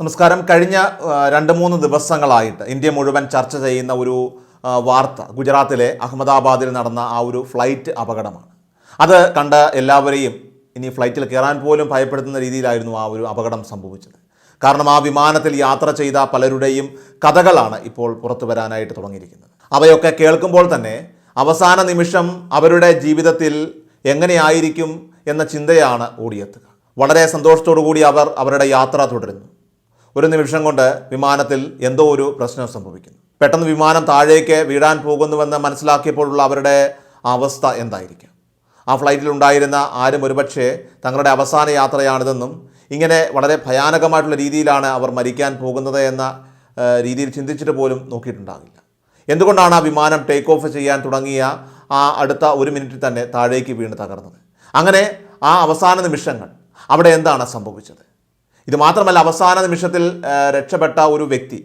നമസ്കാരം. കഴിഞ്ഞ രണ്ട് മൂന്ന് ദിവസങ്ങളായിട്ട് ഇന്ത്യ മുഴുവൻ ചർച്ച ചെയ്യുന്ന ഒരു വാർത്ത ഗുജറാത്തിലെ അഹമ്മദാബാദിൽ നടന്ന ആ ഒരു ഫ്ലൈറ്റ് അപകടമാണ്. അത് കണ്ട എല്ലാവരെയും ഇനി ഫ്ലൈറ്റിൽ കയറാൻ പോലും ഭയപ്പെടുത്തുന്ന രീതിയിലായിരുന്നു ആ ഒരു അപകടം സംഭവിച്ചത്. കാരണം ആ വിമാനത്തിൽ യാത്ര ചെയ്ത പലരുടെയും കഥകളാണ് ഇപ്പോൾ പുറത്തു വരാനായിട്ട് തുടങ്ങിയിരിക്കുന്നത്. അവയൊക്കെ കേൾക്കുമ്പോൾ തന്നെ അവസാന നിമിഷം അവരുടെ ജീവിതത്തിൽ എങ്ങനെയായിരിക്കും എന്ന ചിന്തയാണ് ഓടിയെത്തുക. വളരെ സന്തോഷത്തോടു കൂടി അവർ അവരുടെ യാത്ര തുടരുന്നു. ഒരു നിമിഷം കൊണ്ട് വിമാനത്തിൽ എന്തോ ഒരു പ്രശ്നം സംഭവിക്കുന്നു. പെട്ടെന്ന് വിമാനം താഴേക്ക് വീഴാൻ പോകുന്നുവെന്ന് മനസ്സിലാക്കിയപ്പോഴുള്ള അവരുടെ അവസ്ഥ എന്തായിരിക്കാം? ആ ഫ്ലൈറ്റിൽ ഉണ്ടായിരുന്ന ആരും ഒരുപക്ഷെ തങ്ങളുടെ അവസാന യാത്രയാണിതെന്നും ഇങ്ങനെ വളരെ ഭയാനകമായിട്ടുള്ള രീതിയിലാണ് അവർ മരിക്കാൻ പോകുന്നത് എന്ന രീതിയിൽ ചിന്തിച്ചിട്ട് പോലും നോക്കിയിട്ടുണ്ടാകില്ല. എന്തുകൊണ്ടാണ് ആ വിമാനം ടേക്ക് ഓഫ് ചെയ്യാൻ തുടങ്ങിയ ആ അടുത്ത ഒരു മിനിറ്റിൽ തന്നെ താഴേക്ക് വീണ് തകർന്നത്? അങ്ങനെ ആ അവസാന നിമിഷങ്ങൾ അവിടെ എന്താണ് സംഭവിച്ചത്? ഇത് മാത്രമല്ല അവസാന നിമിഷത്തിൽ രക്ഷപ്പെട്ട ഒരു വ്യക്തി.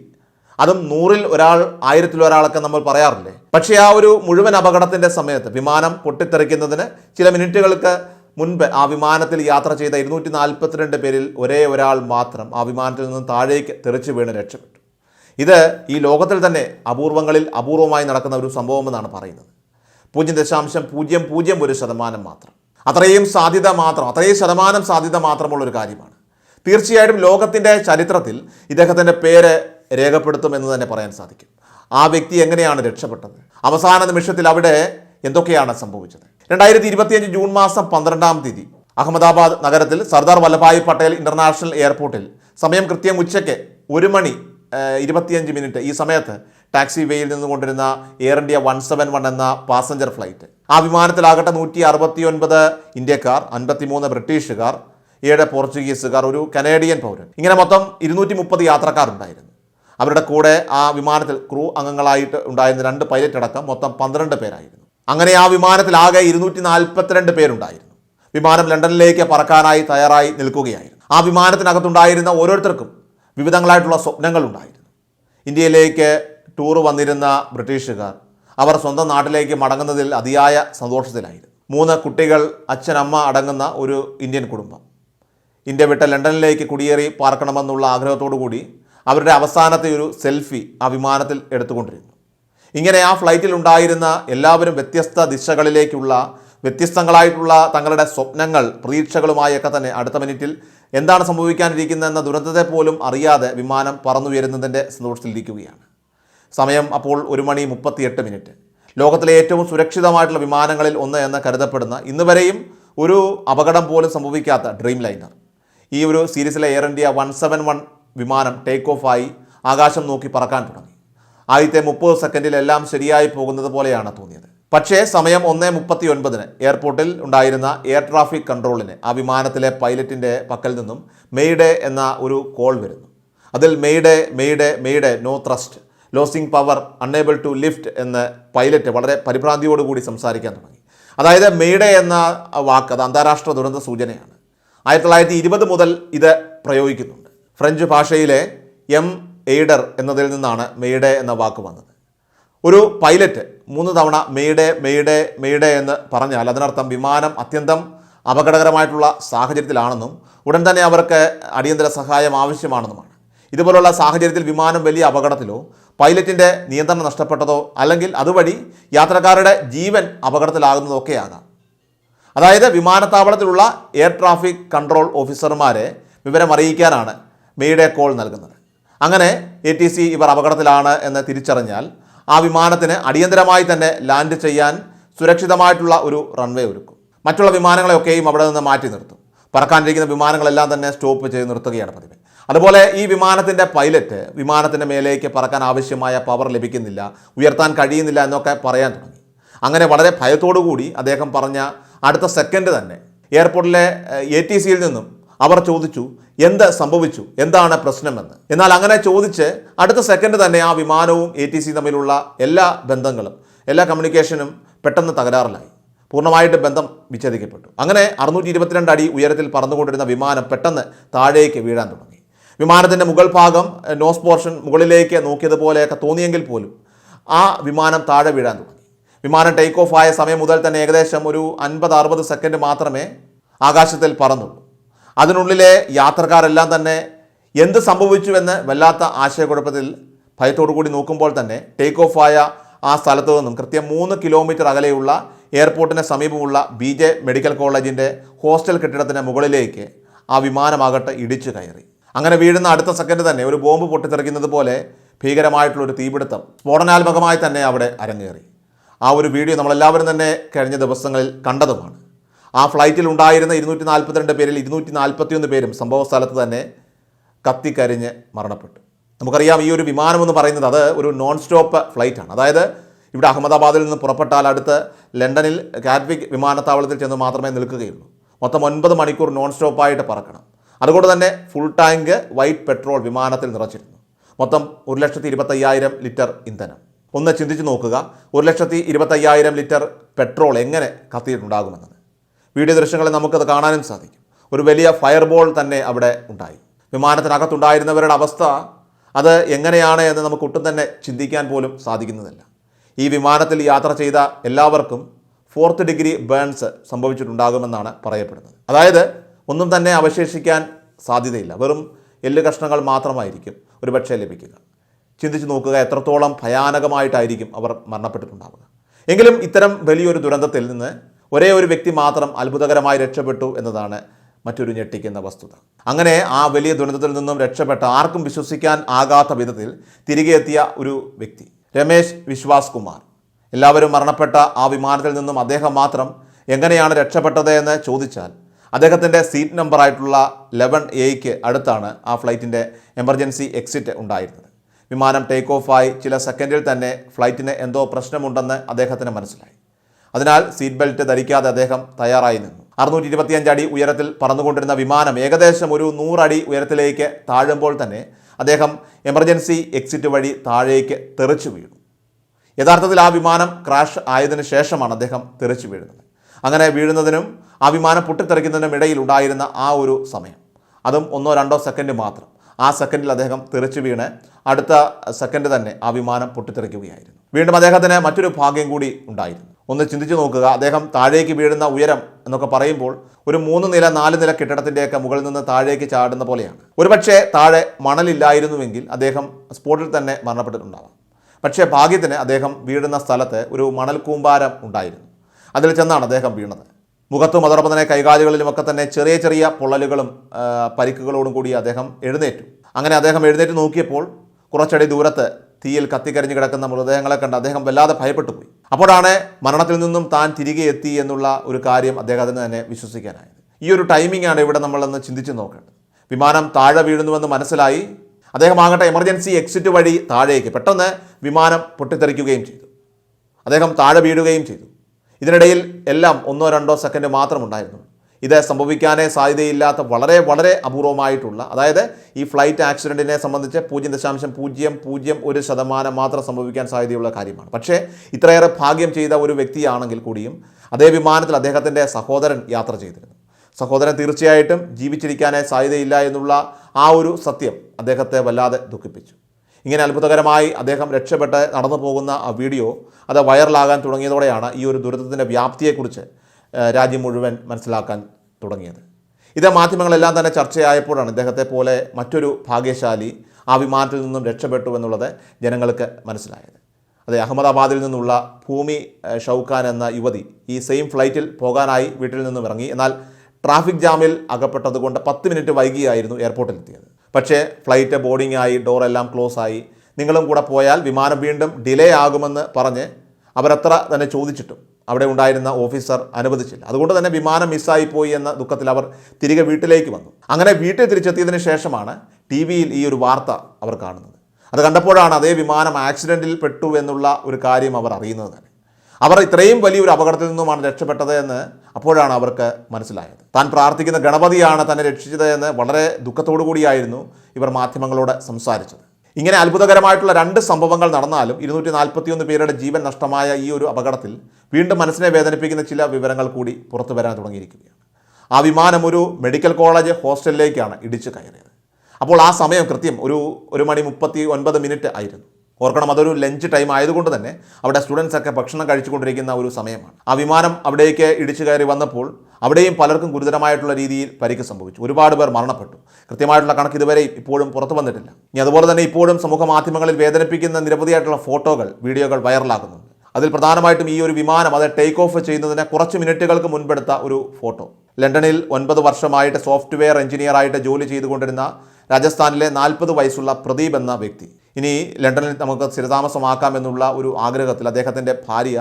അതും നൂറിൽ ഒരാൾ ആയിരത്തിൽ ഒരാളൊക്കെ നമ്മൾ പറയാറില്ലേ? പക്ഷേ ആ ഒരു മുഴുവൻ അപകടത്തിന്റെ സമയത്ത് വിമാനം പൊട്ടിത്തെറിക്കുന്നതിന് ചില മിനിറ്റുകൾക്ക് മുൻപ് ആ വിമാനത്തിൽ യാത്ര ചെയ്ത ഇരുന്നൂറ്റി നാൽപ്പത്തിരണ്ട് പേരിൽ ഒരേ ഒരാൾ മാത്രം ആ വിമാനത്തിൽ നിന്നും താഴേക്ക് തെറിച്ചു വീണ് രക്ഷപ്പെട്ടു. ഇത് ഈ ലോകത്തിൽ തന്നെ അപൂർവങ്ങളിൽ അപൂർവമായി നടക്കുന്ന ഒരു സംഭവമെന്നാണ് പറയുന്നത്. പൂജ്യം ദശാംശം പൂജ്യം പൂജ്യം ഒരു ശതമാനം മാത്രം. അത്രയും സാധ്യത മാത്രം അത്രയും ശതമാനം സാധ്യത മാത്രമുള്ള ഒരു കാര്യമാണ്. തീർച്ചയായിട്ടും ലോകത്തിന്റെ ചരിത്രത്തിൽ ഇദ്ദേഹത്തിന്റെ പേര് രേഖപ്പെടുത്തുമെന്ന് തന്നെ പറയാൻ സാധിക്കും. ആ വ്യക്തി എങ്ങനെയാണ് രക്ഷപ്പെട്ടത്? അവസാന നിമിഷത്തിൽ അവിടെ എന്തൊക്കെയാണ് സംഭവിച്ചത്? രണ്ടായിരത്തി ഇരുപത്തിയഞ്ച് ജൂൺ മാസം പന്ത്രണ്ടാം തീയതി അഹമ്മദാബാദ് നഗരത്തിൽ സർദാർ വല്ലഭായ് പട്ടേൽ ഇന്റർനാഷണൽ എയർപോർട്ടിൽ സമയം കൃത്യം ഉച്ചയ്ക്ക് ഒരു മണി ഇരുപത്തിയഞ്ച് മിനിറ്റ് ഈ സമയത്ത് ടാക്സി വേയിൽ നിന്ന് കൊണ്ടിരുന്ന Air India one seven one എന്ന പാസഞ്ചർ ഫ്ലൈറ്റ്. ആ വിമാനത്തിലാകട്ടെ നൂറ്റി അറുപത്തിയൊൻപത് ഇന്ത്യക്കാർ അൻപത്തിമൂന്ന് ബ്രിട്ടീഷുകാർ ഏഴ് പോർച്ചുഗീസുകാർ ഒരു കനേഡിയൻ പൗരൻ. ഇങ്ങനെ മൊത്തം ഇരുന്നൂറ്റി മുപ്പത് യാത്രക്കാരുണ്ടായിരുന്നു. അവരുടെ കൂടെ ആ വിമാനത്തിൽ ക്രൂ അംഗങ്ങളായിട്ട് ഉണ്ടായിരുന്ന രണ്ട് പൈലറ്റ് അടക്കം മൊത്തം പന്ത്രണ്ട് പേരായിരുന്നു. അങ്ങനെ ആ വിമാനത്തിൽ ആകെ ഇരുന്നൂറ്റി നാൽപ്പത്തിരണ്ട് പേരുണ്ടായിരുന്നു. വിമാനം ലണ്ടനിലേക്ക് പറക്കാനായി തയ്യാറായി നിൽക്കുകയായിരുന്നു. ആ വിമാനത്തിനകത്തുണ്ടായിരുന്ന ഓരോരുത്തർക്കും വിവിധങ്ങളായിട്ടുള്ള സ്വപ്നങ്ങളുണ്ടായിരുന്നു. ഇന്ത്യയിലേക്ക് ടൂർ വന്നിരുന്ന ബ്രിട്ടീഷുകാർ അവർ സ്വന്തം നാട്ടിലേക്ക് മടങ്ങുന്നതിൽ അതിയായ സന്തോഷത്തിലായിരുന്നു. മൂന്ന് കുട്ടികൾ അച്ഛനമ്മ അടങ്ങുന്ന ഒരു ഇന്ത്യൻ കുടുംബം. ഇന്ത്യ വിട്ട് ലണ്ടനിലേക്ക് കുടിയേറി പാർക്കണമെന്നുള്ള ആഗ്രഹത്തോടു കൂടി അവരുടെ അവസാനത്തെ ഒരു സെൽഫി ആ വിമാനത്തിൽ എടുത്തുകൊണ്ടിരുന്നു. ഇങ്ങനെ ആ ഫ്ലൈറ്റിൽ ഉണ്ടായിരുന്ന എല്ലാവരും വ്യത്യസ്ത ദിശകളിലേക്കുള്ള വ്യത്യസ്തങ്ങളായിട്ടുള്ള തങ്ങളുടെ സ്വപ്നങ്ങൾ പ്രതീക്ഷകളുമായൊക്കെ തന്നെ അടുത്ത മിനിറ്റിൽ എന്താണ് സംഭവിക്കാനിരിക്കുന്നതെന്ന ദുരന്തത്തെ പോലും അറിയാതെ വിമാനം പറന്നുയരുന്നതിന്റെ സന്തോഷത്തിലിരിക്കുകയാണ്. സമയം അപ്പോൾ ഒരു മണി മുപ്പത്തിയെട്ട് മിനിറ്റ്. ലോകത്തിലെ ഏറ്റവും സുരക്ഷിതമായിട്ടുള്ള വിമാനങ്ങളിൽ ഒന്ന് എന്ന് കരുതപ്പെടുന്ന ഇന്ന് വരെയും ഒരു അപകടം പോലും സംഭവിക്കാത്ത ഡ്രീം ലൈനർ. ഈ ഒരു സീരീസിലെ Air India one seven one വിമാനം ടേക്ക് ഓഫായി ആകാശം നോക്കി പറക്കാൻ തുടങ്ങി. ആദ്യത്തെ മുപ്പത് സെക്കൻഡിൽ എല്ലാം ശരിയായി പോകുന്നത് പോലെയാണ് തോന്നിയത്. പക്ഷേ സമയം ഒന്നേ മുപ്പത്തി ഒൻപതിന് എയർപോർട്ടിൽ ഉണ്ടായിരുന്ന എയർ ട്രാഫിക് കൺട്രോളിന് ആ വിമാനത്തിലെ പൈലറ്റിന്റെ പക്കൽ നിന്നും മെയ്ഡേ എന്ന ഒരു കോൾ വരുന്നു. അതിൽ mayday mayday mayday no thrust losing power unable to lift എന്ന് പൈലറ്റ് വളരെ പരിഭ്രാന്തിയോടുകൂടി സംസാരിക്കാൻ തുടങ്ങി. അതായത് മെയ്ഡേ എന്ന വാക്ക് അത് അന്താരാഷ്ട്ര ദുരന്ത സൂചനയാണ്. ആയിരത്തി തൊള്ളായിരത്തി ഇരുപത് മുതൽ ഇത് പ്രയോഗിക്കുന്നുണ്ട്. ഫ്രഞ്ച് ഭാഷയിലെ എം എയ്ഡർ എന്നതിൽ നിന്നാണ് മെയ്ഡേ എന്ന വാക്ക് വന്നത്. ഒരു പൈലറ്റ് മൂന്ന് തവണ മെയ്ഡേ മെയ്ഡേ മെയ്ഡേ എന്ന് പറഞ്ഞാൽ അതിനർത്ഥം വിമാനം അത്യന്തം അപകടകരമായിട്ടുള്ള സാഹചര്യത്തിലാണെന്നും ഉടൻ തന്നെ അവർക്ക് അടിയന്തര സഹായം ആവശ്യമാണെന്നുമാണ്. ഇതുപോലുള്ള സാഹചര്യത്തിൽ വിമാനം വലിയ അപകടത്തിലോ പൈലറ്റിന്റെ നിയന്ത്രണം നഷ്ടപ്പെട്ടതോ അല്ലെങ്കിൽ അതുവഴി യാത്രക്കാരുടെ ജീവൻ അപകടത്തിലാകുന്നതോ ഒക്കെയാകാം. അതായത് വിമാനത്താവളത്തിലുള്ള എയർ ട്രാഫിക് കൺട്രോൾ ഓഫീസർമാരെ വിവരം അറിയിക്കാനാണ് മെയ്ഡേ കോൾ നൽകുന്നത്. അങ്ങനെ എ ടി സി ഇവർ അപകടത്തിലാണ് എന്ന് തിരിച്ചറിഞ്ഞാൽ ആ വിമാനത്തിന് അടിയന്തരമായി തന്നെ ലാൻഡ് ചെയ്യാൻ സുരക്ഷിതമായിട്ടുള്ള ഒരു റൺവേ ഒരുക്കും. മറ്റുള്ള വിമാനങ്ങളെയൊക്കെയും അവിടെ നിന്ന് മാറ്റി നിർത്തും. പറക്കാനിരിക്കുന്ന വിമാനങ്ങളെല്ലാം തന്നെ സ്റ്റോപ്പ് ചെയ്ത് നിർത്തുകയാണ് പതിവ്. അതുപോലെ ഈ വിമാനത്തിന്റെ പൈലറ്റ് വിമാനത്തിന്റെ മേലേക്ക് പറക്കാൻ ആവശ്യമായ പവർ ലഭിക്കുന്നില്ല ഉയർത്താൻ കഴിയുന്നില്ല എന്നൊക്കെ പറയാൻ തുടങ്ങി. അങ്ങനെ വളരെ ഭയത്തോടു കൂടി അദ്ദേഹം പറഞ്ഞ അടുത്ത സെക്കൻഡ് തന്നെ. എയർപോർട്ടിലെ എ ടി സിയിൽ നിന്നും അവർ ചോദിച്ചു എന്ത് സംഭവിച്ചു? എന്താണ് പ്രശ്നമെന്ന്? എന്നാൽ അങ്ങനെ ചോദിച്ച് അടുത്ത സെക്കൻഡ് തന്നെ ആ വിമാനവും എ ടി സി തമ്മിലുള്ള എല്ലാ ബന്ധങ്ങളും എല്ലാ കമ്മ്യൂണിക്കേഷനും പെട്ടെന്ന് തകരാറിലായി. പൂർണമായിട്ട് ബന്ധം വിച്ഛേദിക്കപ്പെട്ടു. അങ്ങനെ അറുന്നൂറ്റി ഇരുപത്തിരണ്ട് അടി ഉയരത്തിൽ പറന്നുകൊണ്ടിരുന്ന വിമാനം പെട്ടെന്ന് താഴേക്ക് വീഴാൻ തുടങ്ങി. വിമാനത്തിന്റെ മുകൾ ഭാഗം നോസ് പോർഷൻ മുകളിലേക്ക് നോക്കിയതുപോലെയൊക്കെ തോന്നിയെങ്കിൽ പോലും ആ വിമാനം താഴെ വീഴാൻ തുടങ്ങി. വിമാനം ടേക്ക് ഓഫ് ആയ സമയം മുതൽ തന്നെ ഏകദേശം ഒരു അൻപത് അറുപത് സെക്കൻഡ് മാത്രമേ ആകാശത്തിൽ പറന്നുള്ളൂ. അതിനുള്ളിലെ യാത്രക്കാരെല്ലാം തന്നെ എന്ത് സംഭവിച്ചുവെന്ന് വല്ലാത്ത ആശയക്കുഴപ്പത്തിൽ ഭയത്തോടു കൂടി നോക്കുമ്പോൾ തന്നെ ടേക്ക് ഓഫ് ആയ ആ സ്ഥലത്തു നിന്നും കൃത്യം മൂന്ന് കിലോമീറ്റർ അകലെയുള്ള എയർപോർട്ടിന് സമീപമുള്ള ബി ജെ മെഡിക്കൽ കോളേജിന്റെ ഹോസ്റ്റൽ കെട്ടിടത്തിന് മുകളിലേക്ക് ആ വിമാനമാകട്ടെ ഇടിച്ചു കയറി. അങ്ങനെ വീഴുന്ന അടുത്ത സെക്കൻഡ് തന്നെ ഒരു ബോംബ് പൊട്ടിത്തെറിക്കുന്നത് പോലെ ഭീകരമായിട്ടുള്ളൊരു തീപിടുത്തം സ്ഫോടനാത്മകമായി തന്നെ അവിടെ അരങ്ങേറി. ആ ഒരു വീഡിയോ നമ്മളെല്ലാവരും തന്നെ കഴിഞ്ഞ ദിവസങ്ങളിൽ കണ്ടതുമാണ്. ആ ഫ്ലൈറ്റിൽ ഉണ്ടായിരുന്ന ഇരുന്നൂറ്റി നാൽപ്പത്തിരണ്ട് പേരിൽ ഇരുന്നൂറ്റി നാൽപ്പത്തിയൊന്ന് പേരും സംഭവ സ്ഥലത്ത് തന്നെ കത്തിക്കരിഞ്ഞ് മരണപ്പെട്ടു. നമുക്കറിയാം ഈ ഒരു വിമാനം എന്ന് പറയുന്നത് അത് ഒരു നോൺ സ്റ്റോപ്പ് ഫ്ലൈറ്റാണ് അതായത് ഇവിടെ അഹമ്മദാബാദിൽ നിന്ന് പുറപ്പെട്ടാൽ അടുത്ത് ലണ്ടനിൽ കാറ്റ്വിക് വിമാനത്താവളത്തിൽ ചെന്ന് മാത്രമേ നിൽക്കുകയുള്ളൂ. മൊത്തം ഒൻപത് മണിക്കൂർ നോൺ സ്റ്റോപ്പായിട്ട് പറക്കണം. അതുകൊണ്ട് തന്നെ ഫുൾ ടാങ്ക് വൈറ്റ് പെട്രോൾ വിമാനത്തിൽ നിറച്ചിരുന്നു. മൊത്തം ഒരു ലക്ഷത്തി ഇരുപത്തയ്യായിരം ലിറ്റർ ഇന്ധനം. ഒന്ന് ചിന്തിച്ച് നോക്കുക. ഒരു ലക്ഷത്തി ഇരുപത്തയ്യായിരം ലിറ്റർ പെട്രോൾ എങ്ങനെ കത്തിയിട്ടുണ്ടാകുമെന്നത്? വീഡിയോ ദൃശ്യങ്ങളിൽ നമുക്കത് കാണാനും സാധിക്കും. ഒരു വലിയ ഫയർബോൾ തന്നെ അവിടെ ഉണ്ടായി. വിമാനത്തിനകത്തുണ്ടായിരുന്നവരുടെ അവസ്ഥ അത് എങ്ങനെയാണ് എന്ന് നമുക്ക് ഒട്ടും തന്നെ ചിന്തിക്കാൻ പോലും സാധിക്കുന്നതല്ല. ഈ വിമാനത്തിൽ യാത്ര ചെയ്ത എല്ലാവർക്കും ഫോർത്ത് ഡിഗ്രി ബേൺസ് സംഭവിച്ചിട്ടുണ്ടാകുമെന്നാണ് പറയപ്പെടുന്നത്. അതായത് ഒന്നും തന്നെ അവശേഷിക്കാൻ സാധ്യതയില്ല. വെറും എല്ല് കഷ്ണങ്ങൾ മാത്രമായിരിക്കും ഒരുപക്ഷെ ലഭിക്കുക. ചിന്തിച്ച് നോക്കുക എത്രത്തോളം ഭയാനകമായിട്ടായിരിക്കും അവർ മരണപ്പെട്ടിട്ടുണ്ടാവുക. എങ്കിലും ഇത്തരം വലിയൊരു ദുരന്തത്തിൽ നിന്ന് ഒരേ ഒരു വ്യക്തി മാത്രം അത്ഭുതകരമായി രക്ഷപ്പെട്ടു എന്നതാണ് മറ്റൊരു ഞെട്ടിക്കുന്ന വസ്തുത. അങ്ങനെ ആ വലിയ ദുരന്തത്തിൽ നിന്നും രക്ഷപ്പെട്ട ആർക്കും വിശ്വസിക്കാൻ ആകാത്ത വിധത്തിൽ തിരികെ എത്തിയ ഒരു വ്യക്തി രമേശ് വിശ്വാസ് കുമാർ. എല്ലാവരും മരണപ്പെട്ട ആ വിമാനത്തിൽ നിന്നും അദ്ദേഹം മാത്രം എങ്ങനെയാണ് രക്ഷപ്പെട്ടത് എന്ന് ചോദിച്ചാൽ അദ്ദേഹത്തിന്റെ സീറ്റ് നമ്പറായിട്ടുള്ള ലെവൻ എയ്ക്ക് അടുത്താണ് ആ ഫ്ലൈറ്റിന്റെ എമർജൻസി എക്സിറ്റ് ഉണ്ടായിരുന്നത്. വിമാനം ടേക്ക് ഓഫായി ചില സെക്കൻഡിൽ തന്നെ ഫ്ലൈറ്റിന് എന്തോ പ്രശ്നമുണ്ടെന്ന് അദ്ദേഹത്തിന് മനസ്സിലായി. അതിനാൽ സീറ്റ് ബെൽറ്റ് ധരിക്കാതെ അദ്ദേഹം തയ്യാറായി നിന്നു. അറുന്നൂറ്റി ഇരുപത്തിയഞ്ച് അടി ഉയരത്തിൽ പറന്നുകൊണ്ടിരുന്ന വിമാനം ഏകദേശം ഒരു നൂറടി ഉയരത്തിലേക്ക് താഴുമ്പോൾ തന്നെ അദ്ദേഹം എമർജൻസി എക്സിറ്റ് വഴി താഴേക്ക് തെറിച്ചു വീണു. യഥാർത്ഥത്തിൽ ആ വിമാനം ക്രാഷ് ആയതിനു ശേഷമാണ് അദ്ദേഹം തെറിച്ചു വീഴുന്നത്. അങ്ങനെ വീഴുന്നതിനും ആ വിമാനം പൊട്ടിത്തെറിക്കുന്നതിനും ഇടയിൽ ഉണ്ടായിരുന്ന ആ ഒരു സമയം. അതും ഒന്നോ രണ്ടോ സെക്കൻഡ് മാത്രം. ആ സെക്കൻഡിൽ അദ്ദേഹം തെറിച്ചു വീണ് അടുത്ത സെക്കൻഡ് തന്നെ ആ വിമാനം പൊട്ടിത്തെറിക്കുകയായിരുന്നു. വീണ്ടും അദ്ദേഹത്തിന് മറ്റൊരു ഭാഗ്യം കൂടി ഉണ്ടായിരുന്നു. ഒന്ന് ചിന്തിച്ചു നോക്കുക അദ്ദേഹം താഴേക്ക് വീഴുന്ന ഉയരം എന്നൊക്കെ പറയുമ്പോൾ ഒരു മൂന്ന് നില നാല് നില കെട്ടിടത്തിന്റെയൊക്കെ മുകളിൽ നിന്ന് താഴേക്ക് ചാടുന്ന പോലെയാണ്. ഒരുപക്ഷെ താഴെ മണലില്ലായിരുന്നുവെങ്കിൽ അദ്ദേഹം സ്പോട്ടിൽ തന്നെ മരണപ്പെട്ടിട്ടുണ്ടാവാം. പക്ഷേ ഭാഗ്യത്തിന് അദ്ദേഹം വീഴുന്ന സ്ഥലത്ത് ഒരു മണൽ കൂമ്പാരം ഉണ്ടായിരുന്നു. അതിൽ ചെന്നാണ് അദ്ദേഹം വീണത്. മുഖത്തും അതോടൊപ്പം തന്നെ കൈകാലുകളിലുമൊക്കെ തന്നെ ചെറിയ ചെറിയ പൊള്ളലുകളും പരിക്കുകളോടും കൂടി അദ്ദേഹം എഴുന്നേറ്റു. അങ്ങനെ അദ്ദേഹം എഴുന്നേറ്റ് നോക്കിയപ്പോൾ കുറച്ചടി ദൂരത്ത് തീയിൽ കത്തിക്കരിഞ്ഞ് കിടക്കുന്ന മൃതദേഹങ്ങളെ കണ്ട് അദ്ദേഹം വല്ലാതെ ഭയപ്പെട്ടു പോയി. അപ്പോഴാണ് മരണത്തിൽ നിന്നും താൻ തിരികെ എത്തി എന്നുള്ള ഒരു കാര്യം അദ്ദേഹത്തിന് തന്നെ വിശ്വസിക്കാനായത്. ഈ ഒരു ടൈമിംഗ് ആണ് ഇവിടെ നമ്മളൊന്ന് ചിന്തിച്ച് നോക്കേണ്ടത്. വിമാനം താഴെ വീഴുന്നുവെന്ന് മനസ്സിലായി. അദ്ദേഹം ആകട്ടെ എമർജൻസി എക്സിറ്റ് വഴി താഴേക്ക് പെട്ടെന്ന് വിമാനം പൊട്ടിത്തെറിക്കുകയും ചെയ്തു. അദ്ദേഹം താഴെ വീഴുകയും ചെയ്തു. ഇതിനിടയിൽ എല്ലാം ഒന്നോ രണ്ടോ സെക്കൻഡ് മാത്രം ഉണ്ടായിരുന്നു ഇത് സംഭവിക്കാനേ സാധ്യതയില്ലാത്ത വളരെ വളരെ അപൂർവമായിട്ടുള്ള അതായത് ഈ ഫ്ലൈറ്റ് ആക്സിഡന്റിനെ സംബന്ധിച്ച് പൂജ്യം ദശാംശം പൂജ്യം പൂജ്യം ഒരു ശതമാനം മാത്രം സംഭവിക്കാൻ സാധ്യതയുള്ള കാര്യമാണ്. പക്ഷേ ഇത്രയേറെ ഭാഗ്യം ചെയ്ത ഒരു വ്യക്തിയാണെങ്കിൽ കൂടിയും അതേ വിമാനത്തിൽ അദ്ദേഹത്തിന്റെ സഹോദരൻ യാത്ര ചെയ്തിരുന്നു. സഹോദരൻ തീർച്ചയായിട്ടും ജീവിച്ചിരിക്കാനേ സാധ്യതയില്ല എന്നുള്ള ആ ഒരു സത്യം അദ്ദേഹത്തെ വല്ലാതെ ദുഃഖിപ്പിച്ചു. ഇങ്ങനെ അത്ഭുതകരമായി അദ്ദേഹം രക്ഷപ്പെട്ട് നടന്നു പോകുന്ന ആ വീഡിയോ അത് വൈറലാകാൻ തുടങ്ങിയതോടെയാണ് ഈ ഒരു ദുരിതത്തിന്റെ വ്യാപ്തിയെക്കുറിച്ച് രാജ്യം മുഴുവൻ മനസ്സിലാക്കാൻ തുടങ്ങിയത്. ഇത് മാധ്യമങ്ങളെല്ലാം തന്നെ ചർച്ചയായപ്പോഴാണ് ഇദ്ദേഹത്തെ പോലെ മറ്റൊരു ഭാഗ്യശാലി ആ വിമാനത്തിൽ നിന്നും രക്ഷപ്പെട്ടു എന്നുള്ളത് ജനങ്ങൾക്ക് മനസ്സിലായത്. അതെ അഹമ്മദാബാദിൽ നിന്നുള്ള ഭൂമി ഷൗഖാൻ എന്ന യുവതി ഈ സെയിം ഫ്ലൈറ്റിൽ പോകാനായി വീട്ടിൽ നിന്നും ഇറങ്ങി. എന്നാൽ ട്രാഫിക് ജാമിൽ അകപ്പെട്ടതുകൊണ്ട് പത്ത് മിനിറ്റ് വൈകിയായിരുന്നു എയർപോർട്ടിലെത്തിയത്. പക്ഷേ ഫ്ലൈറ്റ് ബോർഡിംഗ് ആയി ഡോറെല്ലാം ക്ലോസ് ആയി. നിങ്ങളും കൂടെ പോയാൽ വിമാനം വീണ്ടും ഡിലേ ആകുമെന്ന് പറഞ്ഞ് അവരത്ര തന്നെ ചോദിച്ചിട്ടും അവിടെ ഉണ്ടായിരുന്ന ഓഫീസർ അനുവദിച്ചില്ല. അതുകൊണ്ട് തന്നെ വിമാനം മിസ്സായിപ്പോയി എന്ന ദുഃഖത്തിൽ അവർ തിരികെ വീട്ടിലേക്ക് വന്നു. അങ്ങനെ വീട്ടിൽ തിരിച്ചെത്തിയതിന് ശേഷമാണ് ടി വിയിൽ ഈ ഒരു വാർത്ത അവർ കാണുന്നത്. അത് കണ്ടപ്പോഴാണ് അതേ വിമാനം ആക്സിഡന്റിൽ പെട്ടു എന്നുള്ള ഒരു കാര്യം അവർ അറിയുന്നത് തന്നെ. അവർ ഇത്രയും വലിയൊരു അപകടത്തിൽ നിന്നുമാണ് രക്ഷപ്പെട്ടത് എന്ന് അപ്പോഴാണ് അവർക്ക് മനസ്സിലായത്. താൻ പ്രാർത്ഥിക്കുന്ന ഗണപതിയാണ് തന്നെ രക്ഷിച്ചത് എന്ന് വളരെ ദുഃഖത്തോടു കൂടിയായിരുന്നു ഇവർ മാധ്യമങ്ങളോട് സംസാരിച്ചത്. ഇങ്ങനെ അത്ഭുതകരമായിട്ടുള്ള രണ്ട് സംഭവങ്ങൾ നടന്നാലും ഇരുന്നൂറ്റി നാൽപ്പത്തിയൊന്ന് പേരുടെ ജീവൻ നഷ്ടമായ ഈ ഒരു അപകടത്തിൽ വീണ്ടും മനസ്സിനെ വേദനിപ്പിക്കുന്ന ചില വിവരങ്ങൾ കൂടി പുറത്തു വരാൻ തുടങ്ങിയിരിക്കുകയാണ്. ആ വിമാനം ഒരു മെഡിക്കൽ കോളേജ് ഹോസ്റ്റലിലേക്കാണ് ഇടിച്ചു കയറിയത്. അപ്പോൾ ആ സമയം കൃത്യം ഒരു ഒരു മണി മുപ്പത്തി ഒൻപത് മിനിറ്റ് ആയിരുന്നു. ഓർക്കണം അതൊരു ലഞ്ച് ടൈം ആയതുകൊണ്ട് തന്നെ അവിടെ സ്റ്റുഡൻസ് ഒക്കെ ഭക്ഷണം കഴിച്ചുകൊണ്ടിരിക്കുന്ന ഒരു സമയമാണ്. ആ വിമാനം അവിടേക്ക് ഇടിച്ചു കയറി വന്നപ്പോൾ അവിടെയും പലർക്കും ഗുരുതരമായിട്ടുള്ള രീതിയിൽ പരിക്ക് സംഭവിച്ചു. ഒരുപാട് പേർ മരണപ്പെട്ടു. കൃത്യമായിട്ടുള്ള കണക്ക് ഇതുവരെ ഇപ്പോഴും പുറത്തു വന്നിട്ടില്ല. ഇനി അതുപോലെ തന്നെ ഇപ്പോഴും സമൂഹ മാധ്യമങ്ങളിൽ വേദനിപ്പിക്കുന്ന നിരവധിയായിട്ടുള്ള ഫോട്ടോകൾ വീഡിയോകൾ വൈറലാകുന്നുണ്ട്. അതിൽ പ്രധാനമായിട്ടും ഈ ഒരു വിമാനം അത് ടേക്ക് ഓഫ് ചെയ്യുന്നതിന് കുറച്ച് മിനിറ്റുകൾക്ക് മുൻപെടുത്ത ഒരു ഫോട്ടോ. ലണ്ടനിൽ ഒൻപത് വർഷമായിട്ട് സോഫ്റ്റ്വെയർ എഞ്ചിനീയറായിട്ട് ജോലി ചെയ്തുകൊണ്ടിരുന്ന രാജസ്ഥാനിലെ നാൽപ്പത് വയസ്സുള്ള പ്രദീപ് എന്ന വ്യക്തി ഇനി ലണ്ടനിൽ നമുക്ക് സ്ഥിരതാമസമാക്കാമെന്നുള്ള ഒരു ആഗ്രഹത്തിൽ അദ്ദേഹത്തിന്റെ ഭാര്യ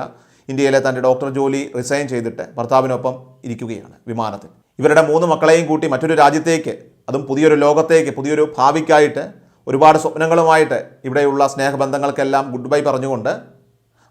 ഇന്ത്യയിലെ തന്റെ ഡോക്ടർ ജോലി റിസൈൻ ചെയ്തിട്ട് ഭർത്താവിനൊപ്പം ഇരിക്കുകയാണ് വിമാനത്തിൽ. ഇവരുടെ മൂന്ന് മക്കളെയും കൂട്ടി മറ്റൊരു രാജ്യത്തേക്ക് അതും പുതിയൊരു ലോകത്തേക്ക് പുതിയൊരു ഭാവിക്കായിട്ട് ഒരുപാട് സ്വപ്നങ്ങളുമായിട്ട് ഇവിടെയുള്ള സ്നേഹബന്ധങ്ങൾക്കെല്ലാം ഗുഡ് ബൈ പറഞ്ഞുകൊണ്ട്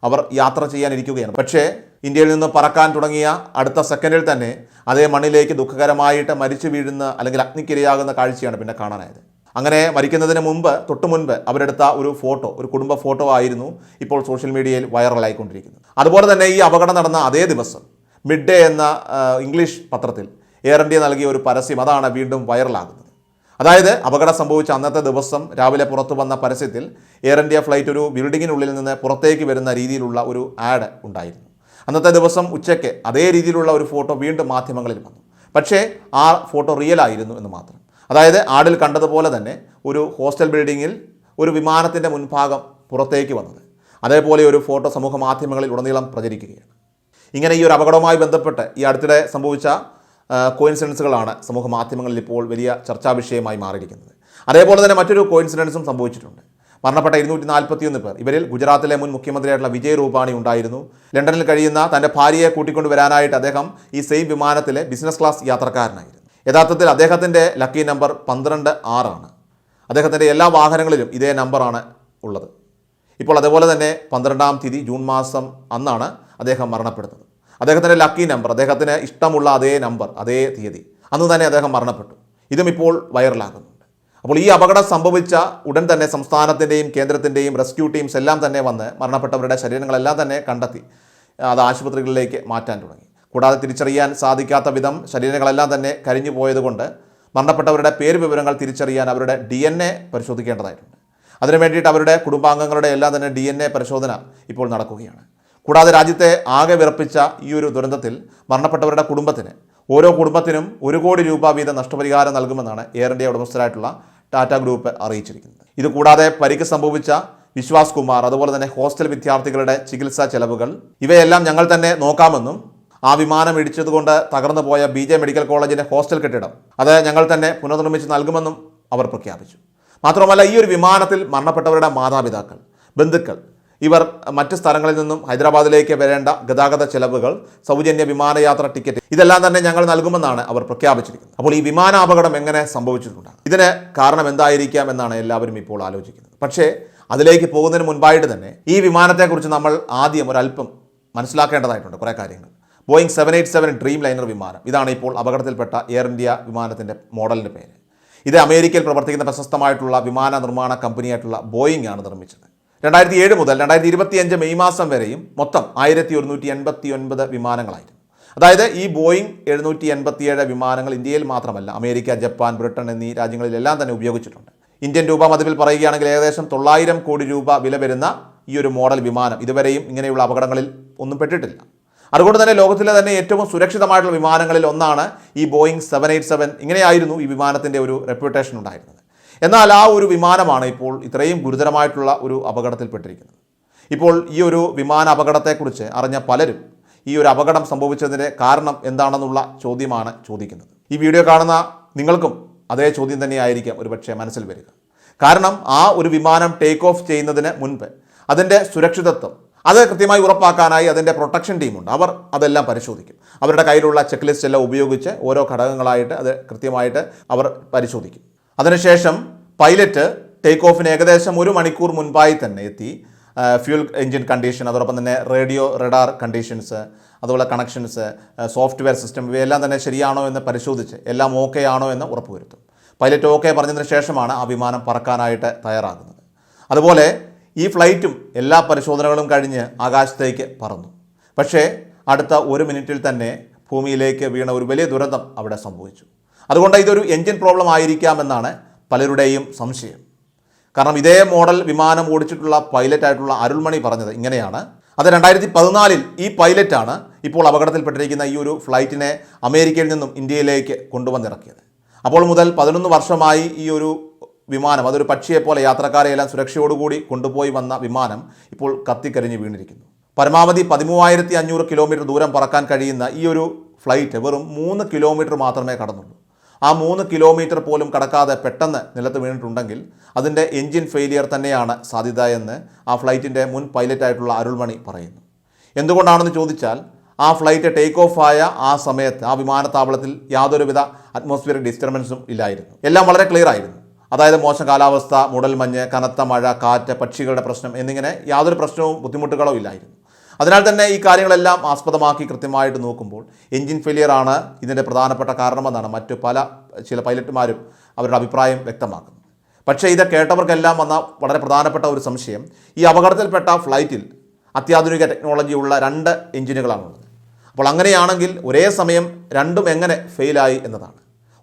അവർ യാത്ര ചെയ്യാനിരിക്കുകയാണ്. പക്ഷേ ഇന്ത്യയിൽ നിന്ന് പറക്കാൻ തുടങ്ങിയ അടുത്ത സെക്കൻഡിൽ തന്നെ അതേ മണ്ണിലേക്ക് ദുഃഖകരമായിട്ട് മരിച്ചു വീഴുന്ന അല്ലെങ്കിൽ അഗ്നിക്കിരയാകുന്ന കാഴ്ചയാണ് പിന്നെ കാണാനായത്. അങ്ങനെ മരിക്കുന്നതിന് മുമ്പ് തൊട്ട് മുൻപ് അവരെടുത്ത ഒരു ഫോട്ടോ ഒരു കുടുംബ ഫോട്ടോ ആയിരുന്നു ഇപ്പോൾ സോഷ്യൽ മീഡിയയിൽ വൈറലായിക്കൊണ്ടിരിക്കുന്നത്. അതുപോലെ തന്നെ ഈ അപകടം നടന്ന അതേ ദിവസം മിഡ് ഡേ എന്ന ഇംഗ്ലീഷ് പത്രത്തിൽ എയർ ഇന്ത്യ നൽകിയ ഒരു പരസ്യം അതാണ് വീണ്ടും വൈറലാകുന്നത്. അതായത് അപകടം സംഭവിച്ച അന്നത്തെ ദിവസം രാവിലെ പുറത്തു വന്ന പരസ്യത്തിൽ എയർ ഇന്ത്യ ഫ്ലൈറ്റ് ഒരു ബിൽഡിങ്ങിനുള്ളിൽ നിന്ന് പുറത്തേക്ക് വരുന്ന രീതിയിലുള്ള ഒരു ആഡ് ഉണ്ടായിരുന്നു. അന്നത്തെ ദിവസം ഉച്ചയ്ക്ക് അതേ രീതിയിലുള്ള ഒരു ഫോട്ടോ വീണ്ടും മാധ്യമങ്ങളിൽ വന്നു. പക്ഷേ ആ ഫോട്ടോ റിയൽ ആയിരുന്നു എന്ന് മാത്രം. അതായത് ആടിൽ കണ്ടതുപോലെ തന്നെ ഒരു ഹോസ്റ്റൽ ബിൽഡിങ്ങിൽ ഒരു വിമാനത്തിന്റെ മുൻഭാഗം പുറത്തേക്ക് വന്നത്. അതേപോലെ ഒരു ഫോട്ടോ സമൂഹ മാധ്യമങ്ങളിൽ ഉടനീളം പ്രചരിക്കുകയാണ്. ഇങ്ങനെ ഈ ഒരു അപകടവുമായി ബന്ധപ്പെട്ട് ഈ അടുത്തിടെ സംഭവിച്ച കോയിൻസിഡൻസുകളാണ് സമൂഹ മാധ്യമങ്ങളിൽ ഇപ്പോൾ വലിയ ചർച്ചാ വിഷയമായി മാറിയിരിക്കുന്നത്. അതേപോലെ തന്നെ മറ്റൊരു കോയിൻസിഡൻസും സംഭവിച്ചിട്ടുണ്ട്. മരണപ്പെട്ട ഇരുന്നൂറ്റി നാൽപ്പത്തിയൊന്ന് പേർ. ഇവരിൽ ഗുജറാത്തിലെ മുൻ മുഖ്യമന്ത്രിയായിട്ടുള്ള വിജയ് രൂപാണി ഉണ്ടായിരുന്നു. ലണ്ടനിൽ കഴിയുന്ന തന്റെ ഭാര്യയെ കൂട്ടിക്കൊണ്ടുവരാനായിട്ട് അദ്ദേഹം ഈ സെയിം വിമാനത്തിലെ ബിസിനസ് ക്ലാസ് യാത്രക്കാരനായിരുന്നു. യഥാർത്ഥത്തിൽ അദ്ദേഹത്തിന്റെ ലക്കി നമ്പർ പന്ത്രണ്ട് ആറാണ്. അദ്ദേഹത്തിന്റെ എല്ലാ വാഹനങ്ങളിലും ഇതേ നമ്പറാണ് ഉള്ളത്. ഇപ്പോൾ അതേപോലെ തന്നെ പന്ത്രണ്ടാം തീയതി ജൂൺ മാസം അന്നാണ് അദ്ദേഹം മരണപ്പെടുന്നത്. അദ്ദേഹത്തിന്റെ ലക്കി നമ്പർ അദ്ദേഹത്തിന് ഇഷ്ടമുള്ള അതേ നമ്പർ അതേ തീയതി അന്ന് തന്നെ അദ്ദേഹം മരണപ്പെട്ടു. ഇതും ഇപ്പോൾ വൈറലാകുന്നുണ്ട്. അപ്പോൾ ഈ അപകടം സംഭവിച്ച ഉടൻ തന്നെ സംസ്ഥാനത്തിന്റെയും കേന്ദ്രത്തിന്റെയും റെസ്ക്യൂ ടീംസ് എല്ലാം തന്നെ വന്ന് മരണപ്പെട്ടവരുടെ ശരീരങ്ങളെല്ലാം തന്നെ കണ്ടെത്തി അത് ആശുപത്രികളിലേക്ക് മാറ്റാൻ തുടങ്ങി. കൂടാതെ തിരിച്ചറിയാൻ സാധിക്കാത്ത വിധം ശരീരങ്ങളെല്ലാം തന്നെ കരിഞ്ഞു പോയതുകൊണ്ട് മരണപ്പെട്ടവരുടെ പേര് വിവരങ്ങൾ തിരിച്ചറിയാൻ അവരുടെ ഡി എൻ എ പരിശോധിക്കേണ്ടതായിട്ടുണ്ട്. അതിനു വേണ്ടിയിട്ട് അവരുടെ കുടുംബാംഗങ്ങളുടെ എല്ലാം തന്നെ ഡി എൻ എ പരിശോധന ഇപ്പോൾ നടക്കുകയാണ്. കൂടാതെ രാജ്യത്തെ ആകെ വിറപ്പിച്ച ഈ ഒരു ദുരന്തത്തിൽ മരണപ്പെട്ടവരുടെ കുടുംബത്തിന് ഓരോ കുടുംബത്തിനും ഒരു കോടി രൂപ വീതം നഷ്ടപരിഹാരം നൽകുമെന്നാണ് എയർ ഇന്ത്യ ഉടമസ്ഥരായിട്ടുള്ള ടാറ്റ ഗ്രൂപ്പ് അറിയിച്ചിരിക്കുന്നത്. ഇത് കൂടാതെ പരിക്ക് സംഭവിച്ച വിശ്വാസ് കുമാർ അതുപോലെ തന്നെ ഹോസ്റ്റൽ വിദ്യാർത്ഥികളുടെ ചികിത്സാ ചെലവുകൾ ഇവയെല്ലാം ഞങ്ങൾ തന്നെ നോക്കാമെന്നും ആ വിമാനം ഇടിച്ചതുകൊണ്ട് തകർന്നു പോയ ബി ജെ മെഡിക്കൽ കോളേജിന്റെ ഹോസ്റ്റൽ കെട്ടിടം. അത് ഞങ്ങൾ തന്നെ പുനർനിർമ്മിച്ച് നൽകുമെന്നും അവർ പ്രഖ്യാപിച്ചു. മാത്രമല്ല ഈ ഒരു വിമാനത്തിൽ മരണപ്പെട്ടവരുടെ മാതാപിതാക്കൾ ബന്ധുക്കൾ ഇവർ മറ്റ് സ്ഥലങ്ങളിൽ നിന്നും ഹൈദരാബാദിലേക്ക് വരേണ്ട ഗതാഗത ചെലവുകൾ സൗജന്യ വിമാനയാത്ര ടിക്കറ്റ് ഇതെല്ലാം തന്നെ ഞങ്ങൾ നൽകുമെന്നാണ് അവർ പ്രഖ്യാപിച്ചിരിക്കുന്നത്. അപ്പോൾ ഈ വിമാനാപകടം എങ്ങനെ സംഭവിച്ചിട്ടുണ്ടാകും? ഇതിന് കാരണം എന്തായിരിക്കാം എന്നാണ് എല്ലാവരും ഇപ്പോൾ ആലോചിക്കുന്നത്. പക്ഷേ അതിലേക്ക് പോകുന്നതിന് മുൻപായിട്ട് തന്നെ ഈ വിമാനത്തെക്കുറിച്ച് നമ്മൾ ആദ്യം ഒരല്പം മനസ്സിലാക്കേണ്ടതായിട്ടുണ്ട് കുറേ കാര്യങ്ങൾ. Boeing seven eight seven Dreamliner വിമാനം. ഇതാണ് ഇപ്പോൾ അപകടത്തിൽപ്പെട്ട എയർ ഇന്ത്യ വിമാനത്തിന്റെ മോഡലിന്റെ പേര്. ഇത് അമേരിക്കയിൽ പ്രവർത്തിക്കുന്ന പ്രശസ്തമായിട്ടുള്ള വിമാന നിർമ്മാണ കമ്പനിയായിട്ടുള്ള ബോയിങ് ആണ് നിർമ്മിച്ചത്. രണ്ടായിരത്തി ഏഴ് മുതൽ രണ്ടായിരത്തി ഇരുപത്തിയഞ്ച് മെയ് മാസം വരെയും മൊത്തം ആയിരത്തി ഒരുന്നൂറ്റി എൺപത്തി ഒൻപത് വിമാനങ്ങളായിരുന്നു. അതായത് ഈ ബോയിങ് എഴുന്നൂറ്റി എൺപത്തിയേഴ് വിമാനങ്ങൾ ഇന്ത്യയിൽ മാത്രമല്ല അമേരിക്ക ജപ്പാൻ ബ്രിട്ടൻ എന്നീ രാജ്യങ്ങളിലെല്ലാം തന്നെ ഉപയോഗിച്ചിട്ടുണ്ട്. ഇന്ത്യൻ രൂപ മതിപ്പിൽ പറയുകയാണെങ്കിൽ ഏകദേശം തൊള്ളായിരം കോടി രൂപ വില വരുന്ന ഈ ഒരു മോഡൽ വിമാനം ഇതുവരെയും ഇങ്ങനെയുള്ള അപകടങ്ങളിൽ ഒന്നും പെട്ടിട്ടില്ല. അതുകൊണ്ട് തന്നെ ലോകത്തിലെ തന്നെ ഏറ്റവും സുരക്ഷിതമായിട്ടുള്ള വിമാനങ്ങളിൽ ഒന്നാണ് ഈ ബോയിങ് സെവൻ എയ്റ്റ് സെവൻ. ഇങ്ങനെയായിരുന്നു ഈ വിമാനത്തിന്റെ ഒരു റെപ്യൂട്ടേഷൻ ഉണ്ടായിരുന്നത്. എന്നാൽ ആ ഒരു വിമാനമാണ് ഇപ്പോൾ ഇത്രയും ഗുരുതരമായിട്ടുള്ള ഒരു അപകടത്തിൽപ്പെട്ടിരിക്കുന്നത്. ഇപ്പോൾ ഈ ഒരു വിമാന അപകടത്തെക്കുറിച്ച് അറിഞ്ഞ പലരും ഈ ഒരു അപകടം സംഭവിച്ചതിന്റെ കാരണം എന്താണെന്നുള്ള ചോദ്യമാണ് ചോദിക്കുന്നത്. ഈ വീഡിയോ കാണുന്ന നിങ്ങൾക്കും അതേ ചോദ്യം തന്നെയായിരിക്കാം ഒരുപക്ഷെ മനസ്സിൽ വരിക. കാരണം ആ ഒരു വിമാനം ടേക്ക് ഓഫ് ചെയ്യുന്നതിന് മുൻപ് അതിന്റെ സുരക്ഷിതത്വം അത് കൃത്യമായി ഉറപ്പാക്കാനായി അതിന്റെ പ്രൊട്ടക്ഷൻ ടീമുണ്ട് അവർ അതെല്ലാം പരിശോധിക്കും. അവരുടെ കയ്യിലുള്ള ചെക്ക് ലിസ്റ്റ് എല്ലാം ഉപയോഗിച്ച് ഓരോ ഘടകങ്ങളായിട്ട് അത് കൃത്യമായിട്ട് അവർ പരിശോധിക്കും. അതിനുശേഷം പൈലറ്റ് ടേക്ക് ഓഫിന് ഏകദേശം ഒരു മണിക്കൂർ മുൻപായി തന്നെ എത്തി. ഫ്യൂൽ എഞ്ചിൻ കണ്ടീഷൻ അതോടൊപ്പം തന്നെ റേഡിയോ റഡാർ കണ്ടീഷൻസ് അതുപോലെ കണക്ഷൻസ് സോഫ്റ്റ്വെയർ സിസ്റ്റം ഇവയെല്ലാം തന്നെ ശരിയാണോ എന്ന് പരിശോധിച്ച് എല്ലാം ഓക്കെ ആണോ എന്ന് ഉറപ്പുവരുത്തും. പൈലറ്റ് ഓക്കെ പറഞ്ഞതിന് ശേഷമാണ് ആ വിമാനം പറക്കാനായിട്ട് തയ്യാറാകുന്നത്. അതുപോലെ ഈ ഫ്ലൈറ്റും എല്ലാ പരിശോധനകളും കഴിഞ്ഞ് ആകാശത്തേക്ക് പറന്നു. പക്ഷേ അടുത്ത ഒരു മിനിറ്റിൽ തന്നെ ഭൂമിയിലേക്ക് വീണ ഒരു വലിയ ദുരന്തം അവിടെ സംഭവിച്ചു. അതുകൊണ്ട് ഇതൊരു എൻജിൻ പ്രോബ്ലം ആയിരിക്കാമെന്നാണ് പലരുടെയും സംശയം. കാരണം ഇതേ മോഡൽ വിമാനം ഓടിച്ചിട്ടുള്ള പൈലറ്റായിട്ടുള്ള അരുൾമണി പറഞ്ഞത് ഇങ്ങനെയാണ്. അത് രണ്ടായിരത്തി പതിനാലിൽ ഈ പൈലറ്റാണ് ഇപ്പോൾ അപകടത്തിൽപ്പെട്ടിരിക്കുന്ന ഈ ഒരു ഫ്ലൈറ്റിനെ അമേരിക്കയിൽ നിന്നും ഇന്ത്യയിലേക്ക് കൊണ്ടുവന്നിറക്കിയത്. അപ്പോൾ മുതൽ പതിനൊന്ന് വർഷമായി ഈ ഒരു വിമാനം അതൊരു പക്ഷിയെപ്പോലെ യാത്രക്കാരെയെല്ലാം സുരക്ഷയോടുകൂടി കൊണ്ടുപോയി വന്ന വിമാനം ഇപ്പോൾ കത്തിക്കരിഞ്ഞ് വീണിരിക്കുന്നു. പരമാവധി പതിമൂവായിരത്തി അഞ്ഞൂറ് കിലോമീറ്റർ ദൂരം പറക്കാൻ കഴിയുന്ന ഈ ഒരു ഫ്ലൈറ്റ് വെറും മൂന്ന് കിലോമീറ്റർ മാത്രമേ കടന്നുള്ളൂ. ആ മൂന്ന് കിലോമീറ്റർ പോലും കടക്കാതെ പെട്ടെന്ന് നിലത്ത് വീണിട്ടുണ്ടെങ്കിൽ അതിന്റെ എൻജിൻ ഫെയിലിയർ തന്നെയാണ് സാധ്യത എന്ന് ആ ഫ്ലൈറ്റിന്റെ മുൻ പൈലറ്റായിട്ടുള്ള അരുൾമണി പറയുന്നു. എന്തുകൊണ്ടാണെന്ന് ചോദിച്ചാൽ ആ ഫ്ലൈറ്റ് ടേക്ക് ഓഫ് ആയ ആ സമയത്ത് ആ വിമാനത്താവളത്തിൽ യാതൊരുവിധ അറ്റ്മോസ്ഫിയറിക് ഡിസ്റ്റർബൻസും ഇല്ലായിരുന്നു. എല്ലാം വളരെ ക്ലിയർ ആയിരുന്നു. അതായത് മോശം കാലാവസ്ഥ മൂടൽമഞ്ഞ് കനത്ത മഴ കാറ്റ് പക്ഷികളുടെ പ്രശ്നം എന്നിങ്ങനെ യാതൊരു പ്രശ്നവും ബുദ്ധിമുട്ടുകളോ ഇല്ലായിരുന്നു. അതിനാൽ തന്നെ ഈ കാര്യങ്ങളെല്ലാം ആസ്പദമാക്കി കൃത്യമായിട്ട് നോക്കുമ്പോൾ എൻജിൻ ഫെയിലിയർ ആണ് ഇതിന്റെ പ്രധാനപ്പെട്ട കാരണമെന്നാണ് മറ്റു പല ചില പൈലറ്റുമാരും അവരുടെ അഭിപ്രായം വ്യക്തമാക്കുന്നത്. പക്ഷേ ഇത് കേട്ടവർക്കെല്ലാം വന്ന വളരെ പ്രധാനപ്പെട്ട ഒരു സംശയം ഈ അപകടത്തിൽപ്പെട്ട ഫ്ലൈറ്റിൽ അത്യാധുനിക ടെക്നോളജി ഉള്ള രണ്ട് എഞ്ചിനുകളാണുള്ളത് അപ്പോൾ അങ്ങനെയാണെങ്കിൽ ഒരേ സമയം രണ്ടും എങ്ങനെ ഫെയിലായി എന്നതാണ്.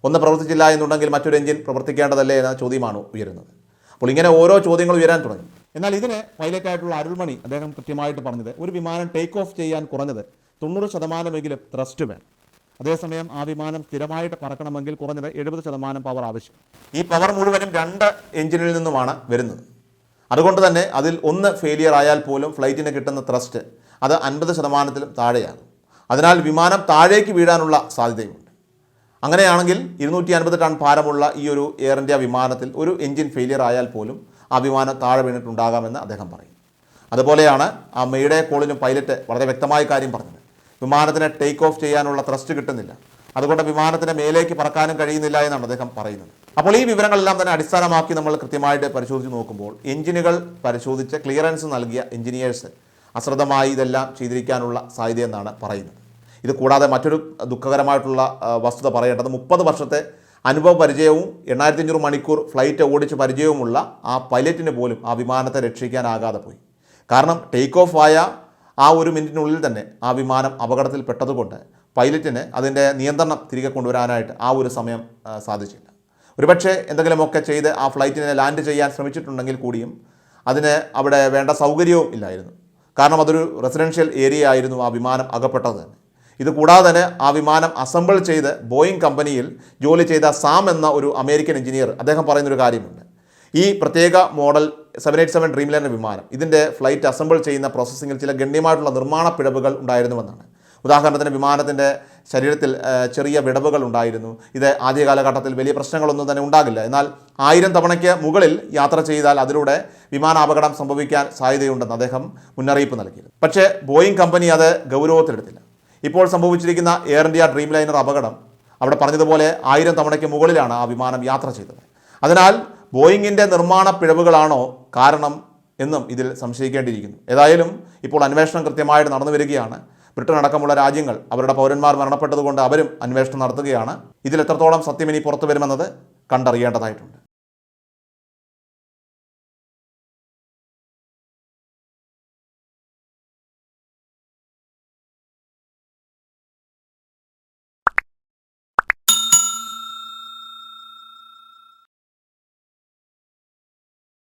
ഒന്ന് പ്രവർത്തിച്ചില്ല എന്നുണ്ടെങ്കിൽ മറ്റൊരു എഞ്ചിൻ പ്രവർത്തിക്കേണ്ടതല്ലേ എന്ന ചോദ്യമാണ് ഉയരുന്നത്. അപ്പോൾ ഇങ്ങനെ ഓരോ ചോദ്യങ്ങൾ ഉയരാൻ തുടങ്ങി. എന്നാൽ ഇതിന് പൈലറ്റായിട്ടുള്ള അരുൾമണി അദ്ദേഹം കൃത്യമായിട്ട് പറഞ്ഞത് ഒരു വിമാനം ടേക്ക് ഓഫ് ചെയ്യാൻ കുറഞ്ഞത് തൊണ്ണൂറ് ശതമാനമെങ്കിലും ത്രസ്റ്റ് വേണം. അതേസമയം ആ വിമാനം സ്ഥിരമായിട്ട് പറക്കണമെങ്കിൽ കുറഞ്ഞത് എഴുപത് ശതമാനം പവർ ആവശ്യം. ഈ പവർ മുഴുവനും രണ്ട് എഞ്ചിനിൽ നിന്നുമാണ് വരുന്നത്. അതുകൊണ്ട് തന്നെ അതിൽ ഒന്ന് ഫെയിലിയർ ആയാൽ പോലും ഫ്ലൈറ്റിന് കിട്ടുന്ന ത്രസ്റ്റ് അത് അൻപത് ശതമാനത്തിലും താഴെയാകും അതിനാൽ വിമാനം താഴേക്ക് വീഴാനുള്ള സാധ്യതയുണ്ട്. അങ്ങനെയാണെങ്കിൽ ഇരുന്നൂറ്റി അൻപത് ടൺ ഭാരമുള്ള ഈ ഒരു എയർ ഇന്ത്യ വിമാനത്തിൽ ഒരു എഞ്ചിൻ ഫെയിലിയർ ആയാൽ പോലും ആ വിമാനം താഴെ വീണിട്ടുണ്ടാകാമെന്ന് അദ്ദേഹം പറയും. അതുപോലെയാണ് ആ മെയ്ഡേ കോളിനും പൈലറ്റ് വളരെ വ്യക്തമായ കാര്യം പറഞ്ഞത്. വിമാനത്തിന് ടേക്ക് ഓഫ് ചെയ്യാനുള്ള ത്രസ്റ്റ് കിട്ടുന്നില്ല. അതുകൊണ്ട് വിമാനത്തിന് മേലേക്ക് പറക്കാനും കഴിയുന്നില്ല എന്നാണ് അദ്ദേഹം പറയുന്നത്. അപ്പോൾ ഈ വിവരങ്ങളെല്ലാം തന്നെ അടിസ്ഥാനമാക്കി നമ്മൾ കൃത്യമായിട്ട് പരിശോധിച്ച് നോക്കുമ്പോൾ എഞ്ചിനുകൾ പരിശോധിച്ച് ക്ലിയറൻസ് നൽകിയ എഞ്ചിനീയേഴ്സ് അശ്രദ്ധമായി ഇതെല്ലാം ചെയ്തിരിക്കാനുള്ള സാധ്യതയെന്നാണ് പറയുന്നത്. ഇത് കൂടാതെ മറ്റൊരു ദുഃഖകരമായിട്ടുള്ള വസ്തുത പറയേണ്ടത് മുപ്പത് വർഷത്തെ അനുഭവ പരിചയവും എണ്ണായിരത്തി അഞ്ഞൂറ് മണിക്കൂർ ഫ്ലൈറ്റ് ഓടിച്ച് പരിചയവുമുള്ള ആ പൈലറ്റിന് പോലും ആ വിമാനത്തെ രക്ഷിക്കാനാകാതെ പോയി. കാരണം ടേക്ക് ഓഫ് ആയ ആ ഒരു മിനിറ്റിനുള്ളിൽ തന്നെ ആ വിമാനം അപകടത്തിൽപ്പെട്ടതുകൊണ്ട് പൈലറ്റിന് അതിന്റെ നിയന്ത്രണം തിരികെ കൊണ്ടുവരാനായിട്ട് ആ ഒരു സമയം സാധിച്ചില്ല. ഒരുപക്ഷെ എന്തെങ്കിലുമൊക്കെ ചെയ്ത് ആ ഫ്ലൈറ്റിനെ ലാൻഡ് ചെയ്യാൻ ശ്രമിച്ചിട്ടുണ്ടെങ്കിൽ കൂടിയും അതിന് അവിടെ വേണ്ട സൗകര്യവും ഇല്ലായിരുന്നു. കാരണം അതൊരു റെസിഡൻഷ്യൽ ഏരിയ ആയിരുന്നു ആ വിമാനം അകപ്പെട്ടത് തന്നെ. ഇത് കൂടാതെ തന്നെ ആ വിമാനം അസംബിൾ ചെയ്ത് ബോയിങ് കമ്പനിയിൽ ജോലി ചെയ്ത സാം എന്ന ഒരു അമേരിക്കൻ എഞ്ചിനീയർ അദ്ദേഹം പറയുന്നൊരു കാര്യമുണ്ട്. ഈ പ്രത്യേക model seven eight seven Dreamliner വിമാനം ഇതിന്റെ ഫ്ലൈറ്റ് അസംബിൾ ചെയ്യുന്ന പ്രോസസ്സിങ്ങിൽ ചില ഗണ്യമായിട്ടുള്ള നിർമ്മാണ പിഴവുകൾ ഉണ്ടായിരുന്നുവെന്നാണ്. ഉദാഹരണത്തിന് വിമാനത്തിന്റെ ശരീരത്തിൽ ചെറിയ വിടവുകൾ ഉണ്ടായിരുന്നു. ഇത് ആദ്യ കാലഘട്ടത്തിൽ വലിയ പ്രശ്നങ്ങളൊന്നും തന്നെ ഉണ്ടാകില്ല. എന്നാൽ ആയിരം തവണയ്ക്ക് മുകളിൽ യാത്ര ചെയ്താൽ അതിലൂടെ വിമാനാപകടം സംഭവിക്കാൻ സാധ്യതയുണ്ടെന്ന് അദ്ദേഹം മുന്നറിയിപ്പ് നൽകിയിരുന്നു. പക്ഷേ ബോയിങ് കമ്പനി അത് ഗൗരവത്തിലെടുത്തില്ല. ഇപ്പോൾ സംഭവിച്ചിരിക്കുന്ന എയർ ഇന്ത്യ ഡ്രീം ലൈനർ അപകടം അവിടെ പറഞ്ഞതുപോലെ ആയിരം തവണയ്ക്ക് മുകളിലാണ് ആ വിമാനം യാത്ര ചെയ്തത്. അതിനാൽ ബോയിങ്ങിന്റെ നിർമ്മാണ പിഴവുകളാണോ കാരണം എന്നും ഇതിൽ സംശയിക്കേണ്ടിയിരിക്കുന്നു. ഏതായാലും ഇപ്പോൾ അന്വേഷണം കൃത്യമായിട്ട് നടന്നു വരികയാണ്. ബ്രിട്ടൻ അടക്കമുള്ള രാജ്യങ്ങൾ അവരുടെ പൗരന്മാർ മരണപ്പെട്ടതുകൊണ്ട് അവരും അന്വേഷണം നടത്തുകയാണ്. ഇതിൽ എത്രത്തോളം സത്യം ഇനി പുറത്തു വരുമെന്നത് കണ്ടറിയേണ്ടതായിട്ടുണ്ട്.